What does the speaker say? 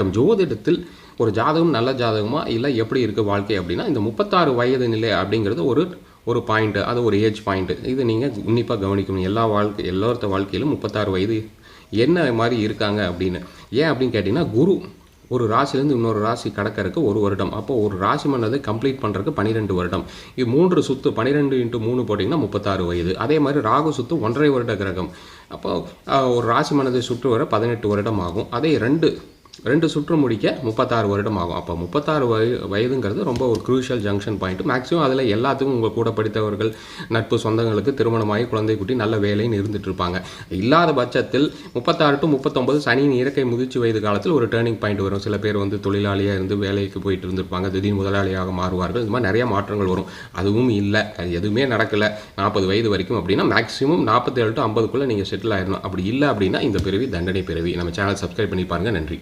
நம் ஜோதிடத்தில் ஒரு ஜாதகம் நல்ல ஜாதகமா இல்லை எப்படி இருக்குது வாழ்க்கை அப்படின்னா இந்த முப்பத்தாறு வயது நிலை அப்படிங்கிறது ஒரு ஒரு பாயிண்ட்டு அது ஒரு ஏஜ் பாயிண்ட்டு இது நீங்கள் உன்னிப்பாக கவனிக்கணும். எல்லா வாழ்க்கை எல்லோருத்த வாழ்க்கையிலும் முப்பத்தாறு வயது என்ன மாதிரி இருக்காங்க அப்படின்னு. ஏன் அப்படின்னு கேட்டிங்கன்னா குரு ஒரு ராசிலேருந்து இன்னொரு ராசி கடக்கறதுக்கு ஒரு வருடம். அப்போ ஒரு ராசி மன்னதை கம்ப்ளீட் பண்ணுறதுக்கு பன்னிரெண்டு வருடம். இது மூன்று சுத்து பன்னிரெண்டு இன்ட்டு மூணு போட்டிங்கன்னா முப்பத்தாறு வயது. அதே மாதிரி ராகு சுத்து ஒன்றரை வருட கிரகம். அப்போ ஒரு ராசி மன்னதை சுற்று வர பதினெட்டு வருடம் ஆகும். அதே ரெண்டு ரெண்டு சுற்று முடிக்க முப்பத்தாறு வருடம் ஆகும் அப்போ முப்பத்தாறு வய வயதுங்கிறது ரொம்ப ஒரு க்ரூஷியல் ஜங்ஷன் பாயிண்ட் மேக்ஸிமம் அதில் எல்லாத்துக்கும் உங்கள் கூட படித்தவர்கள் நட்பு சொந்தங்களுக்கு திருமணமாகி குழந்தை குட்டி நல்ல வேலைன்னு இருந்துட்டு இருப்பாங்க. இல்லாத பட்சத்தில் முப்பத்தாறு டு முப்பத்தொம்பது சனியின் இறக்கை முதிர்ச்சி வயது காலத்தில் ஒரு டேர்னிங் பாயிண்ட் வரும். சில பேர் வந்து தொழிலாளியாக இருந்து வேலைக்கு போயிட்டு இருந்திருப்பாங்க. திடீர் முதலாளியாக மாறுவார்கள். இந்த மாதிரி நிறைய மாற்றங்கள் வரும். அதுவும் இல்லை. அது எதுவுமே நடக்கலை. நாற்பது வயது வரைக்கும் அப்படின்னா மேக்ஸிமம் நாற்பத்தேழு டு ஐம்பதுக்குள்ளே நீங்கள் செட்டில் ஆயிடணும் அப்படி இல்லை அப்படின்னா இந்த பிறவி தண்டனை பிறவி. நம்ம சேனல் சப்ஸ்கிரைப் பண்ணி பாருங்கள் நன்றி.